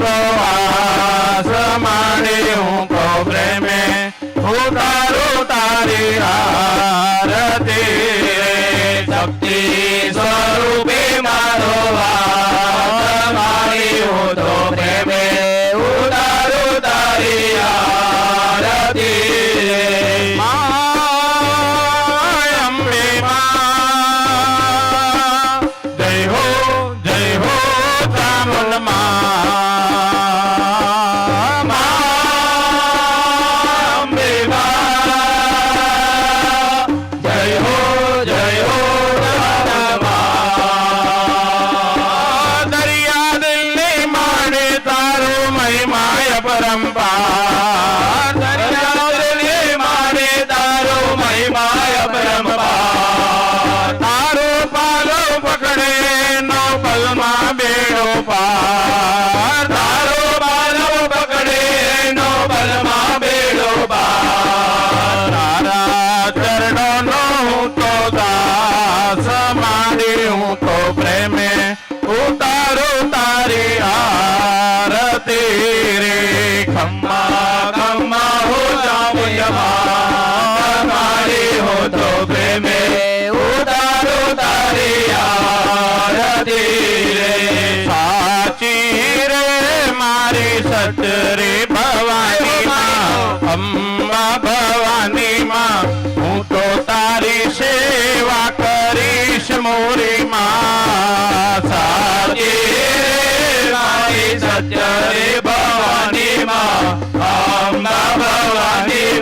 તારો હાથ માણે હું તો પ્રેમે હું તારો તારી રાહ.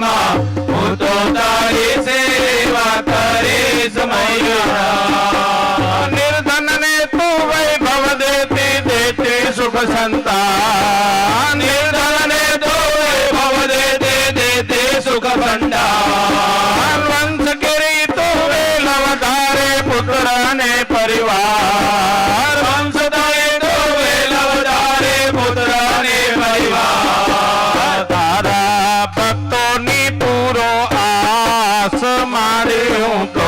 માં હું તો તારી સેવા કરીશ મૈયા. pregunto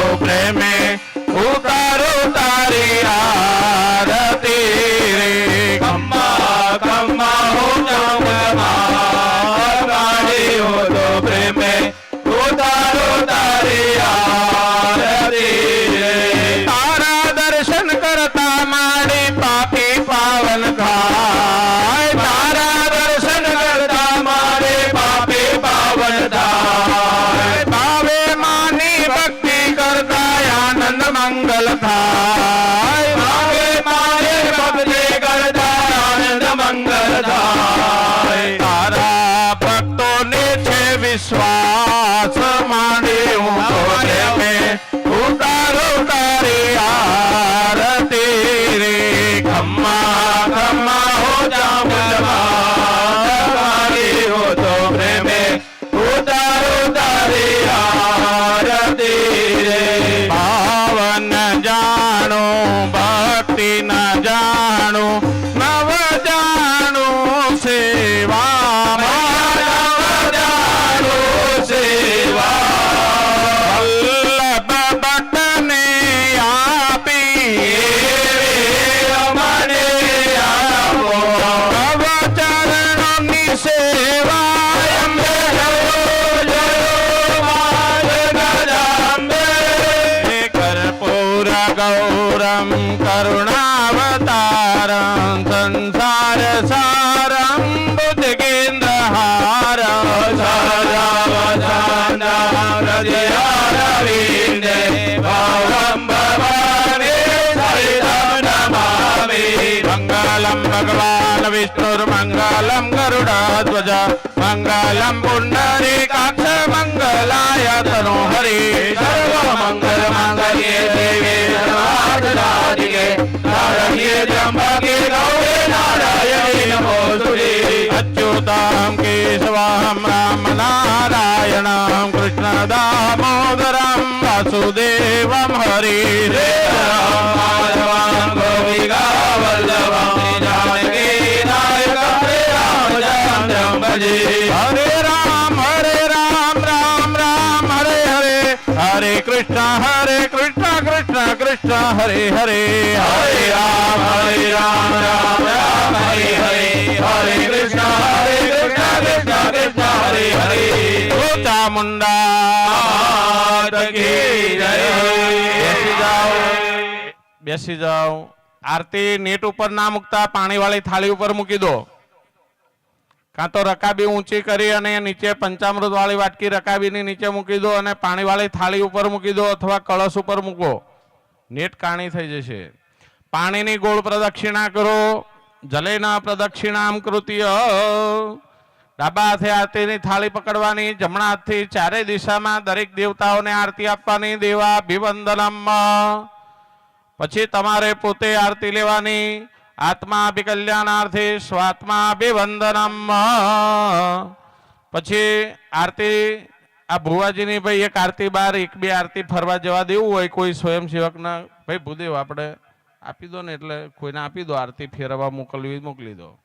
ध्वज मङ्गलं पुण्डरी काक्ष मङ्गलाय तनो हरि सर्वमङ्गल माङ्गल्ये देवे सर्वार्धदायिके नारये त्र्यम्बके गौरे नारायणे नमोस्तुते अच्युतां केशवां राम नारायणां कृष्णदामोदरं वासुदेवं हरिरे राम माधवां गोपिकावर કૃષ્ણ હરે કૃષ્ણ કૃષ્ણ કૃષ્ણ હરે હરે. હરે રામ હરે રામ રામ રામ હરે હરે. હરે કૃષ્ણ હરે કૃષ્ણ કૃષ્ણ કૃષ્ણ હરે હરે. ચામુંડા બેસી જાઓ. બેસી જાઓ. આરતી નેટ ઉપર ના મૂકતા પાણીવાળી થાળી ઉપર મૂકી દો. કાં તો રકાબી ઊંચી કરી અને નીચે પંચામૃત વાળી વાટકી રકાબીની નીચે મૂકી દો અને પાણીવાળી થાળી ઉપર મૂકી દો અથવા કળશ ઉપર મૂકો. નેટ કાણી થઈ જશે. પાણીની ગોળ પ્રદક્ષિણા કરો. જલેના પ્રદક્ષિણામ કૃત્ય. ડાબા હાથે આરતીની થાળી પકડવાની, જમણા હાથથી ચારે દિશામાં દરેક દેવતાઓને આરતી આપવાની દેવા અભિવંદનમ પછી તમારે પોતે આરતી લેવાની આત્મા કલ્યાણાર્થે સ્વાત્મા અભિવંદનમ પછી આરતી, આ ભુવાજીની ભાઈ એક આરતી બાર, એક બે આરતી ફરવા જવા દેવું હોય, કોઈ સ્વયંસેવકને, ભાઈ ભૂદેવ, આપણે આપી દો ને એટલે કોઈને આપી દો આરતી ફેરવવા, મોકલવી મોકલી દો.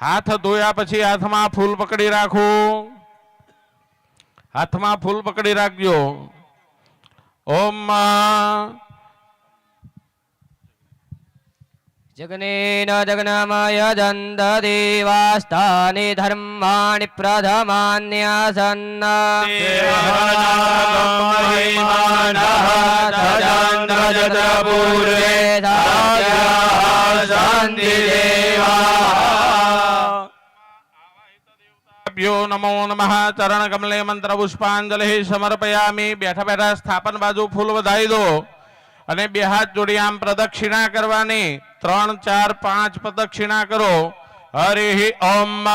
હાથ ધોયા પછી હાથમાં ફૂલ પકડી રાખો. હાથમાં ફૂલ પકડી રાખજો. ઓમ જગનેન જગનમય દંતદેવાસ્તાને ધર્માણિ પ્રથમાન્યાસન્ન ભ્યો નમો નમઃ ચરણ કમલે મંત્ર પુષ્પાંજલિ સમર્પયામી બેઠા બેઠા સ્થાપન બાજુ ફૂલ વધાઈ દો અને બે હાથ જોડી આમ પ્રદક્ષિણા કરવાની. ત્રણ ચાર પાંચ પ્રદક્ષિણા કરો. હરિ ઓમ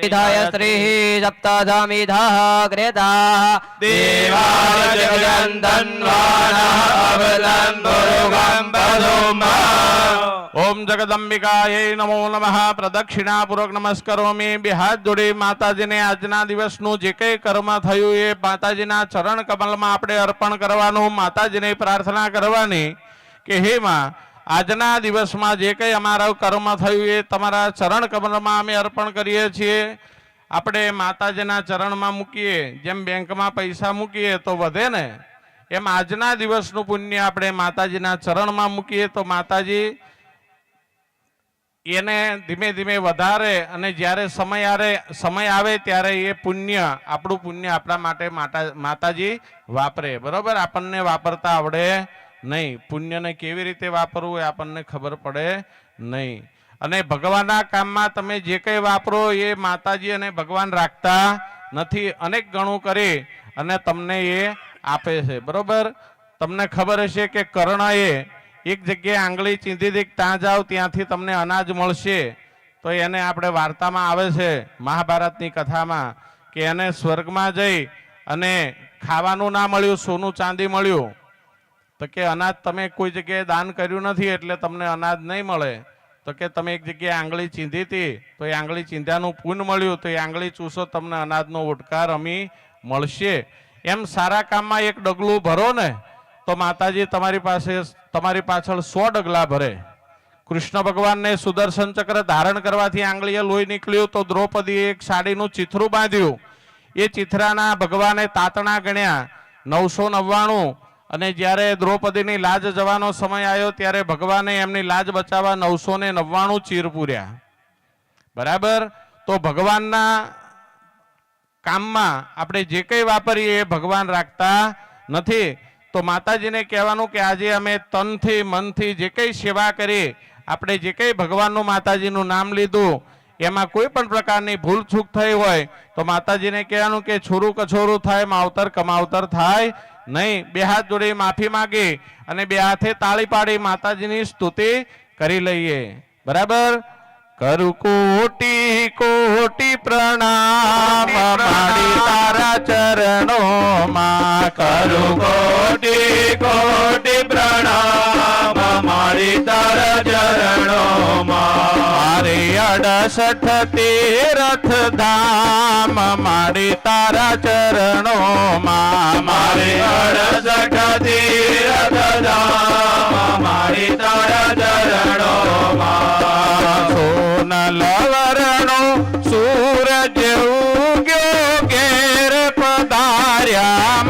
વિધાય સ્ત્રીः સપ્તધમિધः ક્રેતાः દેવાય જગદન્ધન્વાનઃ અવદન પુરુગમ પદુમા. ઓમ જગદંબિકાય નમો નમઃ પ્રદક્ષિણા પૂર્વક નમસ્કારોમી બે હાથ જોડી માતાજીને આજના દિવસનું જે કંઈ કર્મ થયું એ માતાજીના ચરણ કમલમાં આપણે અર્પણ કરવાનું માતાજીને પ્રાર્થના કરવાની કે હે માં આજના દિવસમાં જે કંઈ અમારું કર્મ થયું એ તમારા ચરણ કમલમાં અમે અર્પણ કરીએ છીએ. આપણે માતાજીના ચરણમાં મૂકીએ, જેમ બેંકમાં પૈસા મૂકીએ તો વધે ને. એમ આજના દિવસનું પુણ્ય આપણે માતાજીના ચરણમાં મૂકીએ તો માતાજી એને ધીમે ધીમે વધારે અને જ્યારે સમય આવે સમય આવે ત્યારે એ પુણ્ય, આપણું પુણ્ય આપણા માટે માતા માતાજી વાપરે. બરોબર? આપણને વાપરતા આવડે. નહીં, પુણ્યને કેવી રીતે વાપરવું એ આપણને ખબર પડે નહીં. અને ભગવાનના કામમાં તમે જે કંઈ વાપરો એ માતાજી અને ભગવાન રાખતા નથી, અનેક ગણું કરી અને તમને એ આપે છે. બરોબર? તમને ખબર હશે કે કર્ણએ એક જગ્યાએ આંગળી ચીંધી દીક ત્યાં જાઓ, ત્યાંથી તમને અનાજ મળશે. તો એને આપણે વાર્તામાં આવે છે, મહાભારતની કથામાં, કે એને સ્વર્ગમાં જઈ અને ખાવાનું ના મળ્યું, સોનું ચાંદી મળ્યું. તો કે અનાજ તમે કોઈ જગ્યાએ દાન કર્યું નથી એટલે તમને અનાજ નહીં મળે. તો કે તમે એક જગ્યાએ આંગળી ચીંધી હતી, તો એ આંગળી ચીંધ્યાનું પૂન મળ્યું, તો એ આંગળી ચૂસો, તમને અનાજનો ઉટકાર અમી મળશે. એમ સારા કામમાં એક ડગલું ભરો ને, તો માતાજી તમારી પાસે તમારી પાછળ સો ડગલા ભરે. કૃષ્ણ ભગવાનને સુદર્શન ચક્ર ધારણ કરવાથી આંગળીએ લોહી નીકળ્યું, તો દ્રૌપદીએ એક સાડીનું ચિથરું બાંધ્યું. એ ચિથરાના ભગવાને તાતણા ગણ્યા, નવસો નવ્વાણું અને જ્યારે દ્રૌપદીની લાજ જવાનો સમય આવ્યો ત્યારે ભગવાને એમની લાજ બચાવવા નવસો ને નવ્વાણું ચીર પૂર્યા. બરાબર? તો ભગવાનના કામમાં આપણે જે કંઈ વાપરીએ એ ભગવાન રાખતા નથી. તો માતાજીને કહેવાનું કે આજે અમે તનથી મનથી જે કંઈ સેવા કરી આપણે જે કંઈ ભગવાનનું માતાજીનું નામ લીધું, એમાં કોઈ પણ પ્રકારની ભૂલ ચૂક થઈ હોય, તો માતાજીને કહેવાનું કે છોરું કછોરું થાય, માવતર કમાવતર થાય નહીં બે હાથ જોડી માફી માગી અને બે હાથે તાળી પાડી માતાજીની સ્તુતિ કરી લઈએ. બરાબર? કરુ કોટી કોટી પ્રણામ. માડી તારા ચરણોમાં. માં કરું કોટી કોટી પ્રણામ. મારી તારા ચરણોમાં. મારે અડસઠ તીરથ ધામ મારી તારા ચરણો મારી અડસઠ તીરથ ધામ મારી તારા ચરણોમાં. સોન વરણો સૂરજ ઉગ્યો, ઘેર પધાર્યા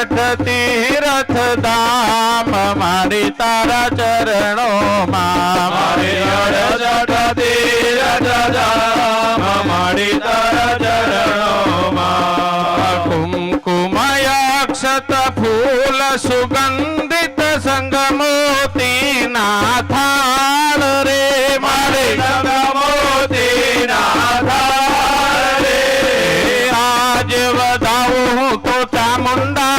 અડસઠ તીરથ ધામ મારી તારા ચરણોમાં મારે અડસઠ તીરથ ધામ મારી તારા ચરણોમાં કુમકુમયક્ષત ફૂલ સુગંધિત સંગમોતીના થાળ રે મારે મોતીના થાળ રે આજ વધાવું તો ચામુંડા માને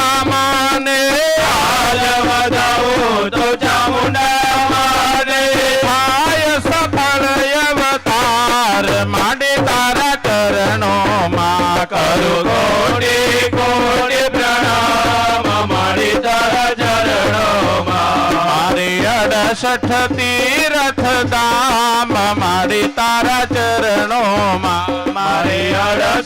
અડસઠ તીરથ ધામ મારી તારા ચરણોમાં મારી અડસઠ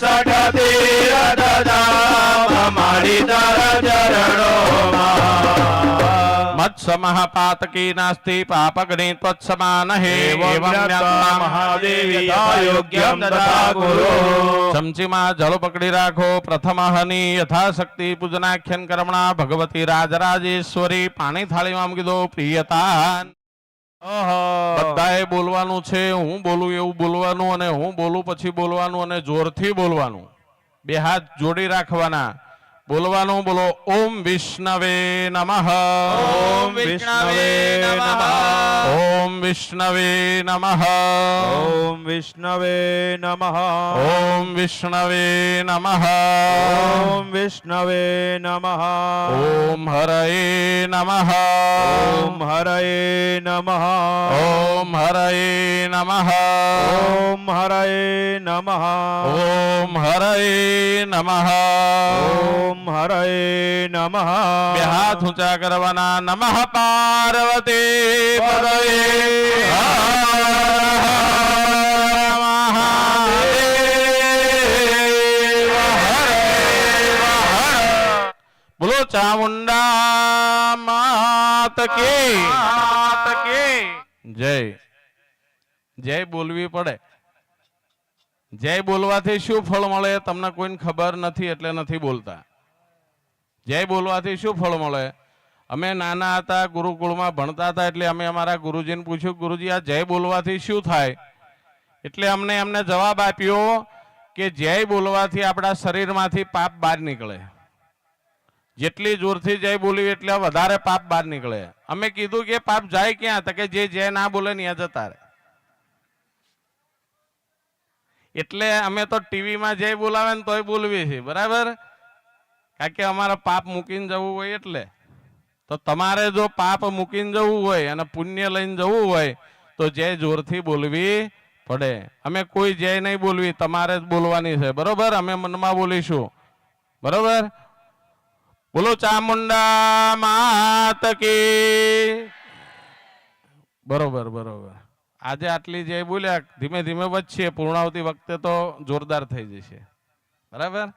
મત્સમઃ પાતકી નાસ્તિ પાપગણી ત્વત્સમાન હે એવં જ્ઞાત્વા મહાદેવી યોગ્યમ તથા ગુરુ ચમચીમાં જળ પકડી રાખો પ્રથમ હની યથાશક્તિ પૂજનાખ્યન કર્મણા ભગવતી રાજરાજેશ્વરી પાણી થાળીમાં મૂકી દો પ્રિયતા બધાએ બોલવાનું છે, હું બોલું એવું બોલવાનું અને હું બોલું પછી બોલવાનું અને જોરથી બોલવાનું. બે હાથ જોડી રાખવાના. બોલવાનું બોલો ઓમ વિષ્ણવે નમઃ ઓમ વિષ્ણવે નમઃ ઓમ વિષ્ણવે નમઃ ઓમ વિષ્ણવે નમઃ ઓમ વિષ્ણવે નમઃ ઓમ વિષ્ણવે નમઃ ઓમ હરયે નમઃ ઓમ હરયે નમઃ ઓમ હરયે નમઃ ઓમ હરયે નમઃ ઓમ હરયે નમઃ ઓમ હરયે નમઃ હાથ ઊંચા કરવાના. નમઃ પાર્વતી પદયે બોલો, ચામુંડા માત કે? માત કે જય. જય બોલવી પડે. જય બોલવાથી શું ફળ મળે તમને કોઈને ખબર નથી એટલે નથી બોલતા. જય બોલવાથી શું ફળ મળે? અમે નાના હતા, ગુરુકુળમાં ભણતા હતા એટલે અમે અમારા ગુરુજીને પૂછ્યું, ગુરુજી, આ જય બોલવાથી શું થાય? એટલે અમને એમને જવાબ આપ્યો કે જય બોલવાથી આપણા શરીરમાંથી પાપ બહાર નીકળે. જેટલી જોરથી જય બોલી એટલે વધારે પાપ બહાર નીકળે. અમે કીધું કે પાપ જાય ક્યાં? તો કે જે જય ના બોલે ત્યાં જતા રહે. એટલે અમે તો ટીવીમાં જય બોલાવે ને તોય બોલવી છે બરાબર? કારણ કે અમારે પાપ મૂકીને જવું હોય એટલે. તો તમારે જો પાપ મૂકીને જવું હોય અને પુણ્ય લઈને જવું હોય, તો જય જોરથી બોલવી પડે. અમે કોઈ જય નહીં બોલવી, તમારે જ બોલવાની છે. બરોબર? અમે મનમાં બોલીશું. બરોબર? બોલો ચામુંડા માત કી. બરોબર બરોબર. આજે આટલી જય બોલ્યા, ધીમે ધીમે વધશે પૂર્ણાવતી વખતે તો જોરદાર થઈ જશે. બરાબર?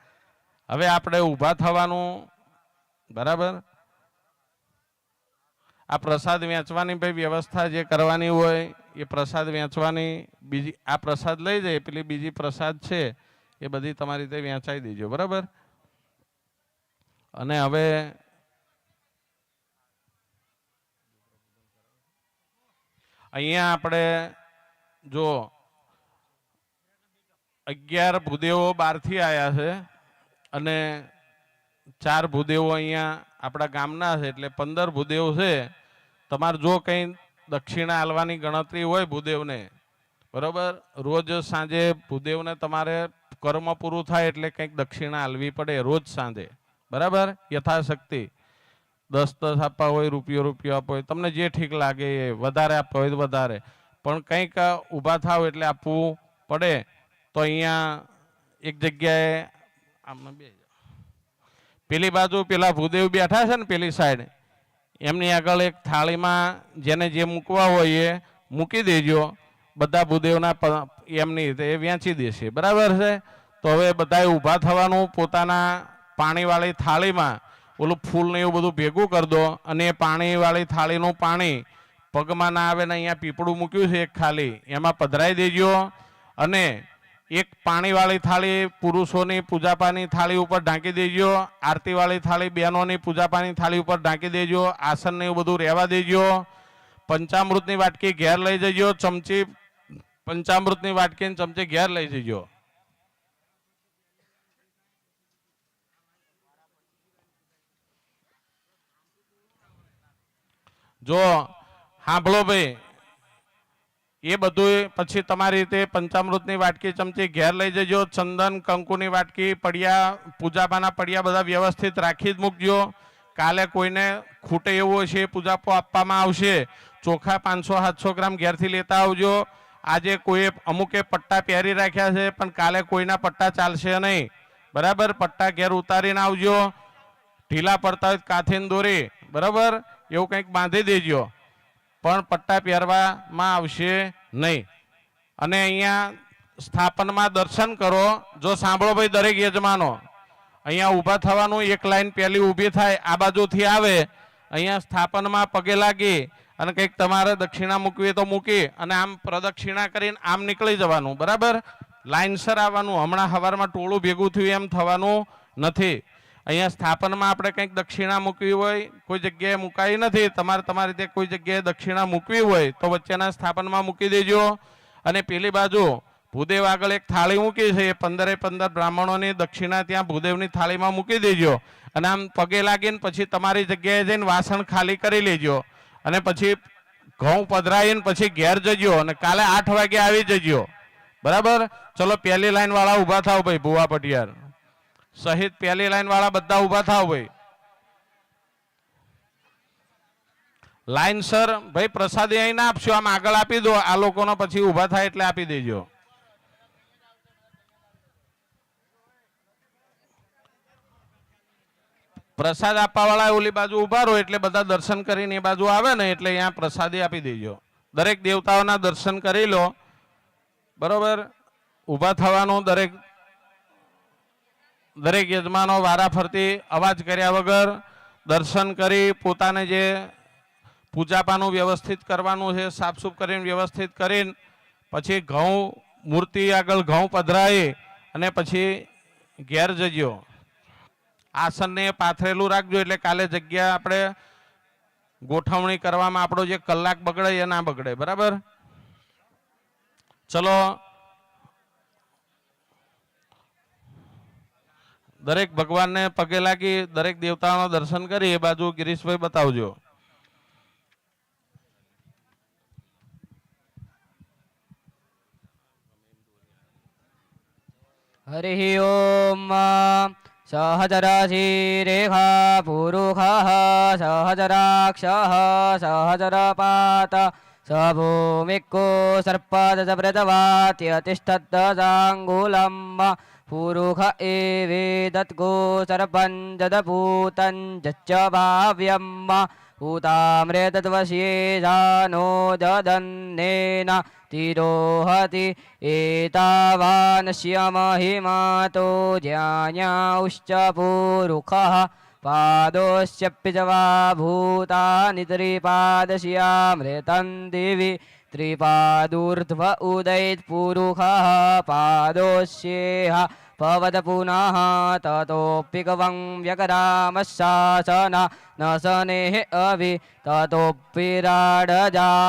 હવે આપણે ઊભા થવાનું, બરાબર? આ પ્રસાદ વેચવાની ભાઈ વ્યવસ્થા જે કરવાની હોય, એ પ્રસાદ વેચવાની, બીજી, આ પ્રસાદ લઈ જાય, પેલી બીજી પ્રસાદ છે, એ બધી તમારી રીતે વેચાઈ દેજો, બરાબર? અને હવે અહીંયા આપણે, જો, અગિયાર ભૂદેવો બહારથી આવ્યા છે. અને ચાર ભૂદેવો અહીંયા આપણા ગામના છે, એટલે પંદર ભૂદેવ છે. તમારે જો કંઈ દક્ષિણા આલવાની ગણતરી હોય ભૂદેવને, બરાબર? રોજ સાંજે ભૂદેવને તમારે કર્મ પૂરું થાય એટલે કંઈક દક્ષિણા આલવી પડે રોજ સાંજે. બરાબર? યથાશક્તિ. દસ દસ આપવા હોય, રૂપિયો રૂપિયો આપવો હોય, તમને જે ઠીક લાગે એ વધારે આપવા હોય તો વધારે. પણ કંઈક ઊભા થાવ એટલે આપવું પડે. તો અહીંયા એક જગ્યાએ આમને બે પેલી બાજુ પેલા ભૂદેવ બેઠા છે ને પેલી સાઈડ એમની આગળ એક થાળીમાં જેને જે મૂકવા હોય એ મૂકી દેજો. બધા ભૂદેવના એમની રીતે એ વેચી દેશે. બરાબર છે? તો હવે બધાએ ઊભા થવાનું પોતાના પાણીવાળી થાળીમાં. ઓલું ફૂલ ને એવું બધું ભેગું કરી દો અને એ પાણીવાળી થાળીનું પાણી પગમાં ના આવે ને અહીંયા પીપળું મૂક્યું છે એક ખાલી, એમાં પધરાઈ દેજો અને એક પાણીવાળી થાળી પુરુષોની પૂજાપાની થાળી ઉપર ઢાંકી દેજો, આરતીવાળી થાળી બહેનોની પૂજાપાની થાળી ઉપર ઢાંકી દેજો આસન ને એવું બધું રહેવા દેજો. પંચામૃતની વાટકી ઘેર લઈ જજો, ચમચી પંચામૃતની વાટકી ચમચી ઘેર લઈ જજો. જો સાંભળો ભાઈ એ બધું પછી તમારી રીતે પંચામૃતની વાટકી ચમચી ઘેર લઈ જજો, ચંદન, કંકુની વાટકી, પડિયા, પૂજાપાના પડિયા બધા વ્યવસ્થિત રાખી જ મૂકજો. કાલે કોઈને ખૂટે એવું હશે પૂજાપો આપવામાં આવશે. ચોખા પાંચસો, સાતસો ગ્રામ ઘેરથી લેતા આવજો. આજે કોઈએ અમુકે પટ્ટા પહેરી રાખ્યા છે, પણ કાલે કોઈના પટ્ટા ચાલશે નહીં. બરાબર? પટ્ટા ઘેર ઉતારીને આવજો. ઢીલા પડતા હોય કાથીને દોરી. બરાબર? એવું કંઈક બાંધી દેજો. પણ પટ્ટા પહેરવામાં આવશે નહીં. અને અહીંયા સ્થાપનમાં દર્શન કરો. જો સાંભળો ભાઈ દરેક યજમાનો. અહીંયા ઊભા થવાનું એક લાઈન પહેલી ઊભી થાય, આ બાજુથી આવે. અહીંયા સ્થાપનમાં પગે લાગી અને કંઈક તમારે દક્ષિણા મૂકવી તો મૂકી અને આમ પ્રદક્ષિણા કરીને આમ નીકળી જવાનું. બરાબર? લાઈનસર આવવાનું. હમણાં સવારમાં ટોળું ભેગું થયું એમ થવાનું નથી. અહીંયા સ્થાપનમાં આપણે કંઈક દક્ષિણા મૂકવી હોય, કોઈ જગ્યાએ મુકાઈ નથી, તમારે તમારી રીતે કોઈ જગ્યાએ દક્ષિણા મૂકવી હોય, તો વચ્ચેના સ્થાપનમાં મૂકી દેજો. અને પેલી બાજુ, ભૂદેવ આગળ એક થાળી મૂકી છે, એ પંદરે પંદર બ્રાહ્મણોની દક્ષિણા ત્યાં ભૂદેવની થાળીમાં મૂકી દેજો. અને આમ પગે લાગીને પછી તમારી જગ્યાએ જઈને વાસણ ખાલી કરી લેજો. અને પછી ઘઉં પધરાઈને પછી ઘેર જજો અને કાલે આઠ વાગે આવી જજો. બરાબર? ચલો, પહેલી લાઈન વાળા ઊભા થાવ ભાઈ, ભુવા પટિયાર. સહિત પહેલી લાઈન વાળા બધા ઊભા થાવ ભાઈ. લાઈન સર, ભાઈ પ્રસાદી અહીં ના આપશો, આમ આગળ આપી દો, આ લોકોનો પછી ઊભા થાય એટલે આપી દેજો. પ્રસાદ આપવા વાળા ઓલી બાજુ ઊભા રહો એટલે બધા દર્શન કરીને એ બાજુ આવે ને એટલે અહીંયા પ્રસાદી આપી દેજો. દરેક દેવતાઓના દર્શન કરી લો. બરોબર? ઊભા થવાનું દરેક દરેક યજમાનો વારા ફરતી અવાજ કર્યા વગર દર્શન કરી પોતાને જે પૂજાપાનું વ્યવસ્થિત કરવાનું છે, સાફસૂફ કરીને વ્યવસ્થિત કરીને પછી ઘઉં, મૂર્તિ આગળ ઘઉં પધરાવી અને પછી ઘેર જજો. આસનને પાથરેલું રાખજો એટલે કાલે જગ્યા આપણે ગોઠવણી કરવામાં આપણો જે કલાક બગડે એ ના બગડે. બરાબર? ચલો દરેક ભગવાનને પગે લાગી દરેક દેવતાઓના દર્શન કરી એ બાજુ ગિરીશભાઈ બતાવજો हरिः ॐ सहजरशिरेखा पुरुषः सहजराक्षः सहजरपात स भूमिको सर्पदशव्रतवात्यतिष्ठद्दशाङ्गुलम् पुरुख जदभूतं जच्च भाव्यं वा जानो जदन्नेन तिरोहति एतावानश्यमहिमातो जौश्च पूरुखः पादोऽश्यप्य च वा भूतानि त्रिपादश्यामृतं दिवि त्रिपादूर्ध्व उदैत्पुरुखः पवद पुनः ततोऽपि गवं व्यकरामशासन न शनेः अभि ततोऽपि राडजायतभिराजोः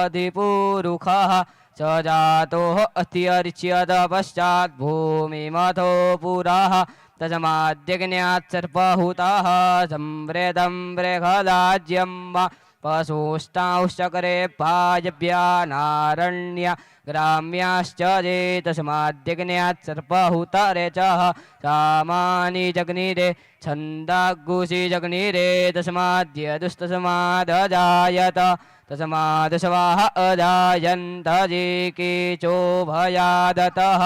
अधिपुरुखः स जातोः अत्यर्च्यत पश्चाद्भूमिमधो पुरा तजमाद्यग्न्यात्सर्पहुतः संवृदं वा पशुष्टांश्चकरे ग्राम्याश्च ये तस्माद्यज्ञात् सर्पहुतरे च सामानि जग्निरे छन्दागुषि जग्निरे तस्माद्यदुस्तस्मादजायत तस्मादशवाः अजायन्त ये केचोभयादतः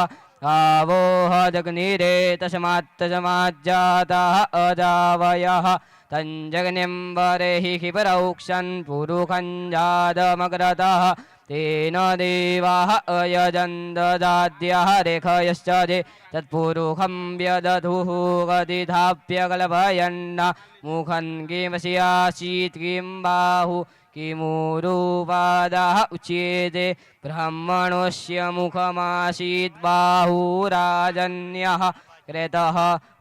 आवोह जग्निरे तस्मात् तस्माज्जातः अजावयः तञ्जग्निं वरेहि क्षिपरौक्षन् पुरुखं जातमग्रतः तेन देवाः अयजन्ददाद्यः रेखयश्च जे तत्पुरुखं व्यदधुः गदिधाप्यकल्पयन्न मुखं किमसि आसीत् किं बाहु? किमुरुपादाः उच्येते? ब्राह्मणस्य मुखमासीत् बाहुराजन्यः क्रेतः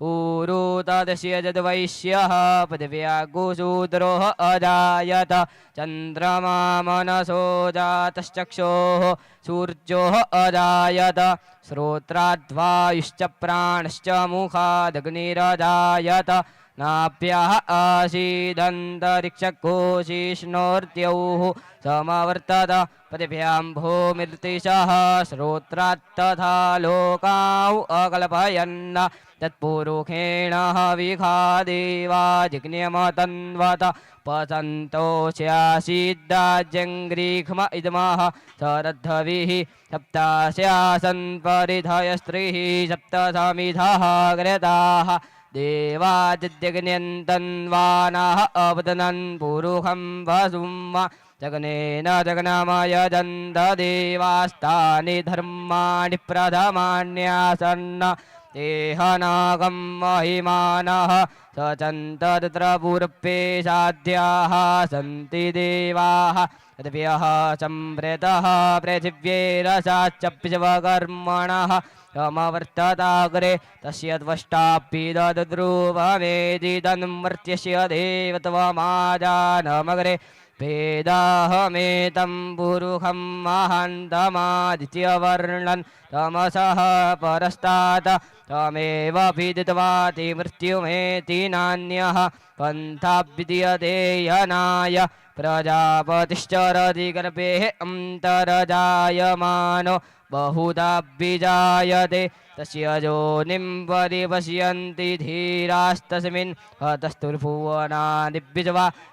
ऊरु तदस्य यद्वैश्यः पदव्या गोशूद्रोः अजायत चन्द्रमा मनसो जातश्चक्षोः सूर्योः अजायत श्रोत्राद्वायुश्च प्राणश्च मुखादग्निरजायत नाभ्यः आसीदन्तरिक्षकोशिष्णोर्त्यौः समावर्तत पतिभ्याम्भो भूमिर्तिशः श्रोत्रात्तथा तथा अकल्पयन्न। तत्पुरुषेण हविघा जिज्ञमतन्वत पतन्तो इदमः। शरद्धविः सप्तास्यासन् परिधयस्त्रीः सप्तसमिधः सप्त समिधवादिद्यन्तन्वानः अवदनन् पुरुषं वसुम् जगनेन जगनमयजन्त देवास्तानि धर्माणि प्रथमान्यासन् देहनागं महिमानः स चन्तत्र पूर्वे साध्याः सन्ति देवाः तद्भ्यः सम्प्रेतः पृथिव्यैरसाच्च विश्वकर्मणः समवर्तताग्रे तस्य त्वष्टापि दद्रुवमेदि तन्मर्त्यस्य देवत्वमाजानमग्रे वेदाहमेतं पुरुषं महान्तमादित्यवर्णन् तमसः परस्तात् तमेव विदित्वाति मृत्युमेति नान्यः पन्था विद्यते यनाय प्रजापतिश्चरति गर्भे अन्तर्जायमानो बहुधा विजायते तस्य योनिं परिपश्यन्ति धीरास्तस्मिन्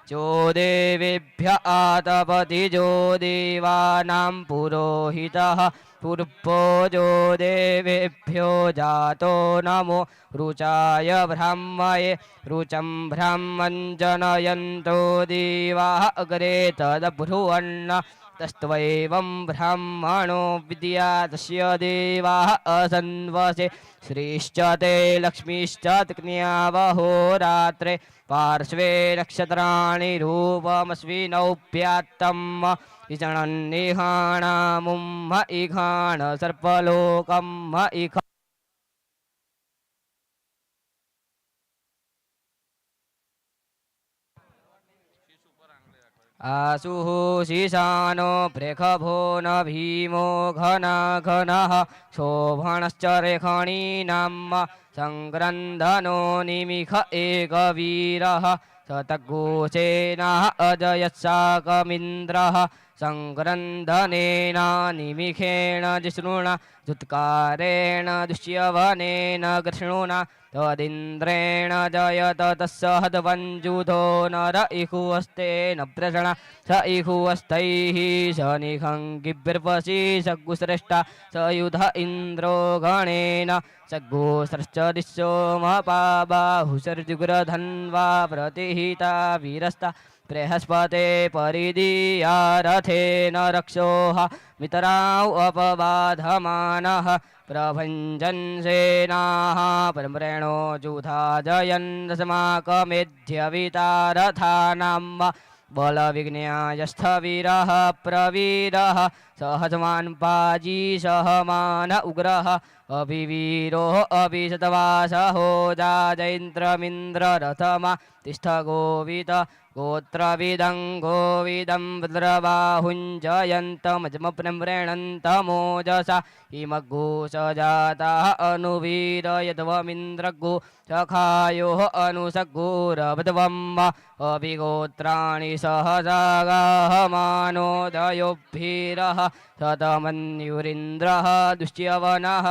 जो देवेभ्य आतपति जो देवानां पुरोहितः पूर्वो जो देवेभ्यो जातो नमो रुचाय ब्राह्मये रुचं ब्राह्मं जनयन्तो देवाः अग्रे तदब्रुवन्न તસ્તવૈવં બ્રાહ્મણો વિદ્યા તસ્ય દેવાઃ અસન્વસે શ્રીશ્ચ તે લક્ષ્મીશ્ચ કન્યાવહો રાત્રે પાર્શ્વે નક્ષત્રાણि રૂપમસ્વિનૌપ્યાત્તમ વિજણન્નિહાણામું હ ઇઘાણ સર્પલોકમ હ ઇખ आसुः शीशानो प्रेखभो न भीमो घना घनः शोभणश्च रेखणीनां सङ्क्रन्दनो निमिष एकवीरः शतघोषेणः अजयत्साकमिन्द्रः सङ्क्रन्दनेन निमिषेण जिष्णुना धुत्कारेण दुष्यवनेन कृष्णुना तदिन्द्रेण जयत तस्य हतवञ्जुधो नर इहुवस्तेन प्रसण स इहुवस्तैः स निखङ्गिभिर्वशी सग्गुश्रेष्ठा स युध इन्द्रो गणेन सग्गोश्रश्च दिशोमपाबाहुसर्जुग्रधन्वा प्रतिहिता वीरस्ता बृहस्पते परिदीया रथेन रक्षोः मितराौ अपबाधमानः प्रभञ्जन् सेनाः परम्प्रेणो जुधा जयन् दशमाकमेध्यवितारथानां बलविज्ञायस्थवीरः प्रवीरः सहजवान् पाजी सहमान उग्रः अभिवीरो अभिशतवासहो जाजैन्द्रमिन्द्ररथमा तिष्ठ गोविद गोत्रविदं गोविदं भद्रबाहुञ्जयन्तमजमप्रेणन्तमोजसा हिमघोषजाताः अनुवीरयध्वमिन्द्रगो सखायोः अनुसगोरवध्वम् अभिगोत्राणि सहजागाहमानोदयोभिरः शतमन्युरिन्द्रः दुष्यवनः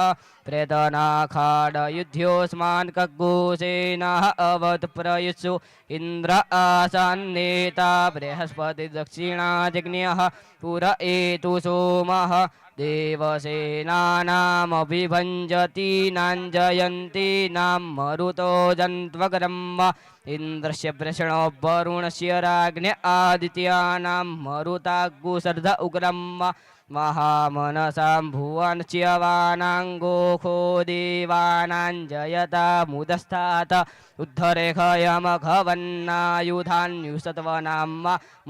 प्रेतनाखाडयुध्योऽस्मान् कग्गोसेनः अवत् प्रयुत्सु इन्द्र आसान्नेता बृहस्पति दक्षिणाजज्ञः पुर एतु सोमः देवसेनानामभिभञ्जतीनां जयन्तीनां मरुतो जन्त्वग्रह्म इन्द्रस्य वृषणो वरुणस्य राज्ञ आदित्यानां मरुताग्गुसर्ध उग्रम् महामनसां भुवनच्यवानाङ्गोखो देवानां जयता मुदस्तात् उद्धरेखयमघवन्नायुधान्युसत्वनां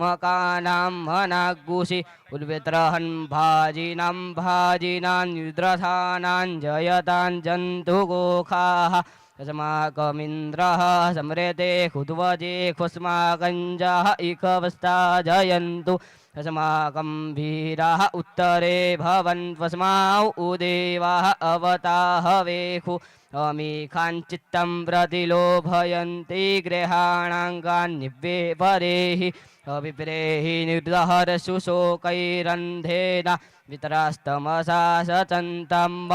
मकानां मनागुषि उद्वित्रहन् भाजिनां भाजिनां युद्रथानां जयतां जन्तुगोखाः तस्माकमिन्द्रः समृते खुद्वजे खुस्माकञ्जः इकवस्ता जयन्तु अस्माकं वीराः उत्तरे भवन्त्वस्माौ उदेवाः अवताहवेखु अमीखाञ्चित्तं प्रतिलोभयन्ति गृहाणाङ्गान्निव्ये परेः अविप्रेहि निर्दहर्षु शोकैरन्धेन वितरास्तमसा सचन्तं व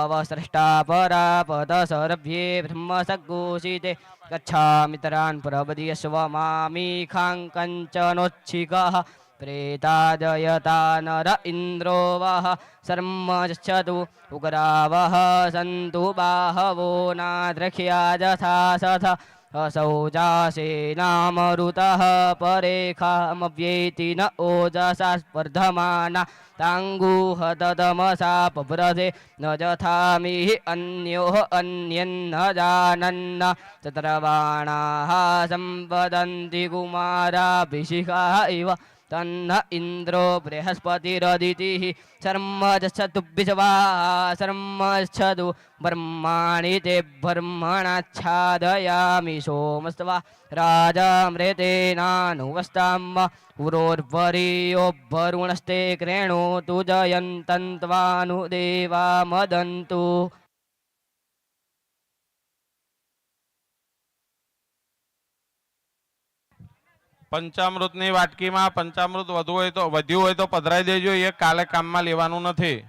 अवसृष्टा परापदसर्भ्ये ब्रह्मसद्घोषिते गच्छामितरान् प्रवदयस्व मामीखाङ्कञ्चनोच्छिकः प्रेतादयता नर इन्द्रो वः शर्मच्छतु उग्रावः सन्तु बाहवो नाद्रक्ष्या यथा सथ असौ जासेनामरुतः परेखामव्येति न ओजसा स्पर्धमाना ताङ्गुहतमसा पव्रधे न जथामिः अन्योः अन्यन्न जानन्न चत्रबाणाः सम्वदन्ति कुमाराभिषिकाः इव तन्न इन्द्रो बृहस्पतिरदितिः शर्मच्छतु विश्वा शर्मच्छतु ब्रह्माणि ते ब्रह्मणाच्छादयामि सोमस्त्वा राजामृतेनानुवस्तां पुरोर्वरीयो वरुणस्ते क्रेणोतु जयन्तन्त्वानुदेवा मदन्तु પંચામૃતની વાટકીમાં પંચામૃત વધુ હોય તો વધ્યું હોય તો પધરાઈ દેજો, એ કાલે કામમાં લેવાનું નથી.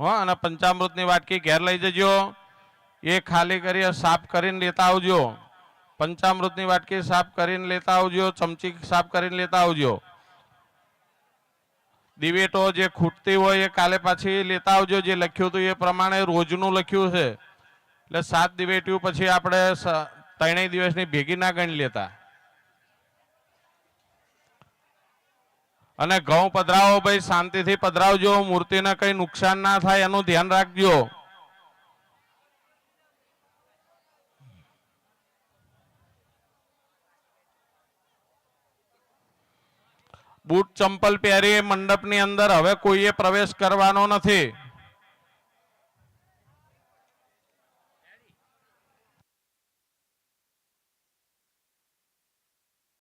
હો, અને પંચામૃતની વાટકી ઘેર લઈ જજો. એ ખાલી કરી સાફ કરીને લેતા આવજો. પંચામૃતની વાટકી સાફ કરીને લેતા આવજો, ચમચી સાફ કરીને લેતા આવજો. દિવેટો જે ખૂટતી હોય એ કાલે પાછી લેતા આવજો. જે લખ્યું હતું એ પ્રમાણે રોજનું લખ્યું છે. એટલે સાત દિવેટીઓ પછી આપણે ત્રણેય દિવસની ભેગી ના ગણી લેતા. અને ઘઉં પધરાવો ભાઈ, શાંતિથી પધરાવજો, મૂર્તિને કઈ નુકસાન ના થાય એનું ધ્યાન રાખજો. બૂટ ચંપલ પહેરી મંડપની અંદર હવે કોઈએ પ્રવેશ કરવાનો નથી.